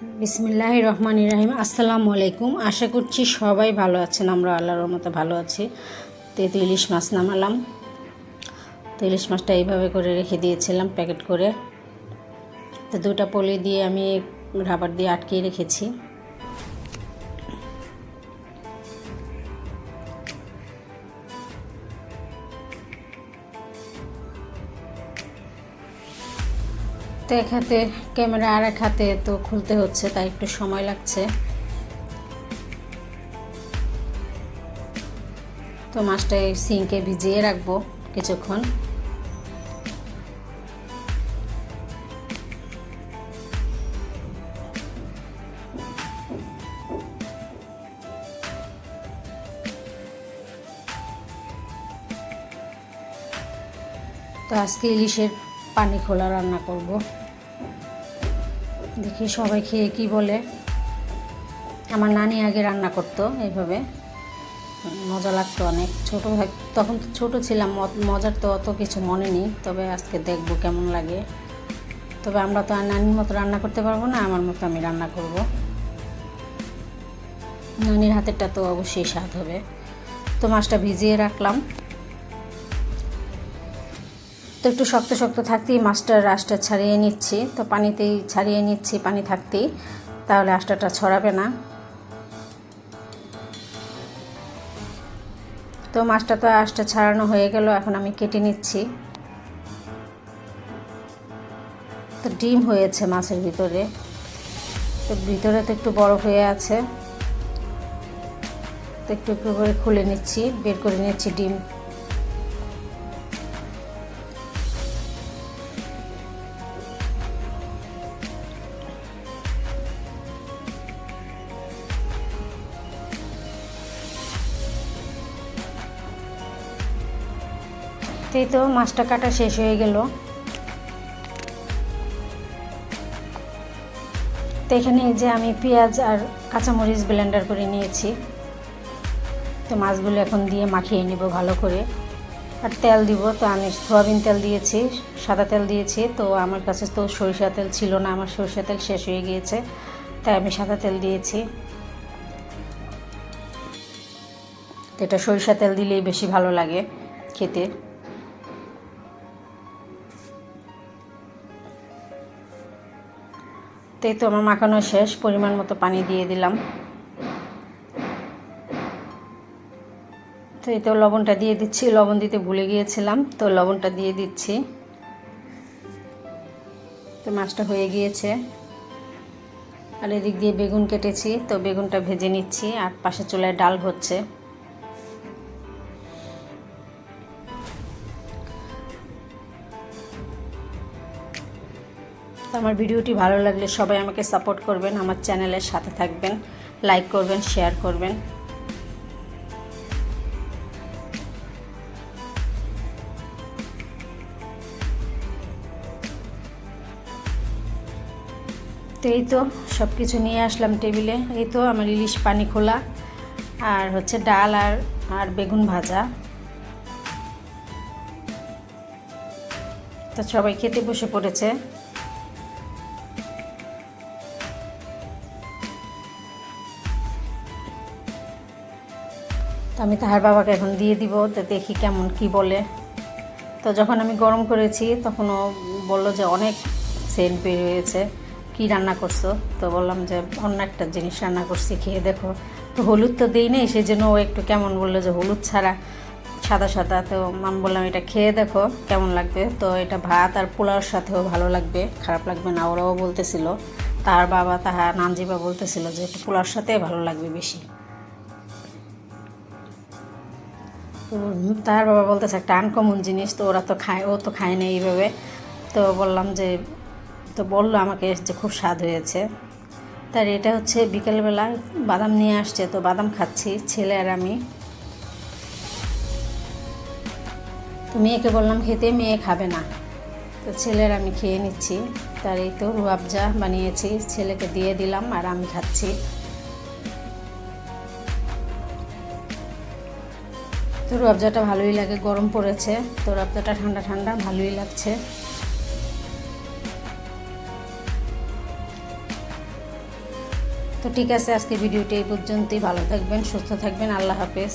বিসমিল্লাহ রহমান ইরাহিম আসসালামু আলাইকুম আশা করছি সবাই ভালো আছেন। আমরা আল্লাহর মতো ভালো আছি। তো তো ইলিশ মাছ নামালাম। তো ইলিশ মাছটা এইভাবে করে রেখে দিয়েছিলাম, প্যাকেট করে। তো দুটা পলি দিয়ে আমি রাবার দিয়ে আটকিয়ে রেখেছি। তো এক হাতে ক্যামেরা আর এক হাতে তো খুলতে হচ্ছে, তাই একটু সময় লাগছে। তো মাছটা এই সিঙ্কে ভিজিয়ে রাখব কিছুক্ষণ। তো আজকে ইলিশের পানি খোলা রান্না করব। দেখি সবাই খেয়ে কি বলে। আমার নানি আগে রান্না করতো এইভাবে। মজা লাগতো অনেক। ছোটো তখন তো ছোটো ছিলাম মজার তো অত কিছু মনে নেই। তবে আজকে দেখব কেমন লাগে। তবে আমরা তো আর নানির মতো রান্না করতে পারব না, আমার মতো আমি রান্না করব। নানির হাতেরটা তো অবশ্যই স্বাদ হবে। তো মাছটা ভিজিয়ে রাখলাম। তো একটু শক্ত শক্ত থাকতেই মাছটার আঁশটা ছাড়িয়ে নিচ্ছি। তো পানিতেই ছাড়িয়ে নিচ্ছি, পানি থাকতেই। তাহলে আঁশটাটা ছড়াবে না। তো মাছটা তো আঁশটা ছাড়ানো হয়ে গেল, এখন আমি কেটে নিচ্ছি। তো ডিম হয়েছে মাছের ভিতরে। তো ভিতরে তো একটু বরফ হয়ে আছে। তো একটু একটু করে খুলে নিচ্ছি, বের করে নিচ্ছি ডিম। তো তো মাছটা কাটা শেষ হয়ে গেল। তো এখানে যে আমি পেঁয়াজ আর কাঁচামরিচ ব্লেন্ডার করে নিয়েছি। তো মাছগুলো এখন দিয়ে মাখিয়ে নিব ভালো করে। আর তেল দিব, তো আমি সোয়াবিন তেল দিয়েছি, সাদা তেল দিয়েছি, তো আমার কাছে তো সরিষা তেল ছিল না, আমার সরিষা তেল শেষ হয়ে গিয়েছে, তাই আমি সাদা তেল দিয়েছি। তো এটা সরিষা তেল দিলেই বেশি ভালো লাগে খেতে। তো এই তো আমার মাখানো শেষ, পরিমাণ মতো পানি দিয়ে দিলাম। তো এই তো লবণটা দিয়ে দিচ্ছি, লবণ দিতে ভুলে গিয়েছিলাম, তো লবণটা দিয়ে দিচ্ছি। তো মাছটা হয়ে গিয়েছে। আর এদিক দিয়ে বেগুন কেটেছি, তো বেগুনটা ভেজে নিচ্ছি, আর পাশে চুলায় ডাল হচ্ছে। তো আমার ভিডিওটি ভালো লাগলে সবাই আমাকে সাপোর্ট করবেন, আমার চ্যানেলের সাথে থাকবেন, লাইক করবেন, শেয়ার করবেন। তো এই তো সব কিছু নিয়ে আসলাম টেবিলে। এই তো আমার ইলিশ পানি খোলা, আর হচ্ছে ডাল আর আর বেগুন ভাজা। তো সবাই খেতে বসে পড়েছে। আমি তাহার বাবাকে এখন দিয়ে দিব, তো দেখি কেমন কি বলে। তো যখন আমি গরম করেছি, তখন ও বলল যে অনেক সেন্ট বের হয়েছে, কী রান্না করছ? তো বললাম যে অন্য একটা জিনিস রান্না করছি, খেয়ে দেখো। তো হলুদ তো দিই নেই সেই জন্য ও একটু কেমন বলল যে হলুদ ছাড়া, সাদা সাদা। তো আমি বললাম, এটা খেয়ে দেখো, কেমন লাগবে? তো এটা ভাত আর পোলাওর সাথেও ভালো লাগবে, খারাপ লাগবে না, ওরাও বলতেছিল। তার বাবা তাহার নানজিবা বলতেছিল যে একটু পোলাওর সাথে ভালো লাগবে বেশি। তার বাবা বলতেছে একটা আনকমন জিনিস, তো ওরা তো খায়, ও তো খায় না এইভাবে। তো বললাম যে, তো বলল আমাকে যে খুব স্বাদ হয়েছে। তার এটা হচ্ছে বিকেলবেলা বাদাম নিয়ে আসছে, তো বাদাম খাচ্ছি, ছেলে আর আমি। তো মেয়েকে বললাম, খেতে মেয়ে খাবে না। তো ছেলের আমি খেয়ে নিচ্ছি। তার এই তো রুয়াবজা বানিয়েছি, ছেলেকে দিয়ে দিলাম আর আমি খাচ্ছি। তো রবজাটা ভালোই লাগে, গরম পড়েছে। তো রবজাটা ঠান্ডা ঠান্ডা, ভালোই লাগছে। তো ঠিক আছে আজকে ভিডিওটি এই পর্যন্তই। ভালো থাকবেন, সুস্থ থাকবেন। আল্লাহ হাফেজ।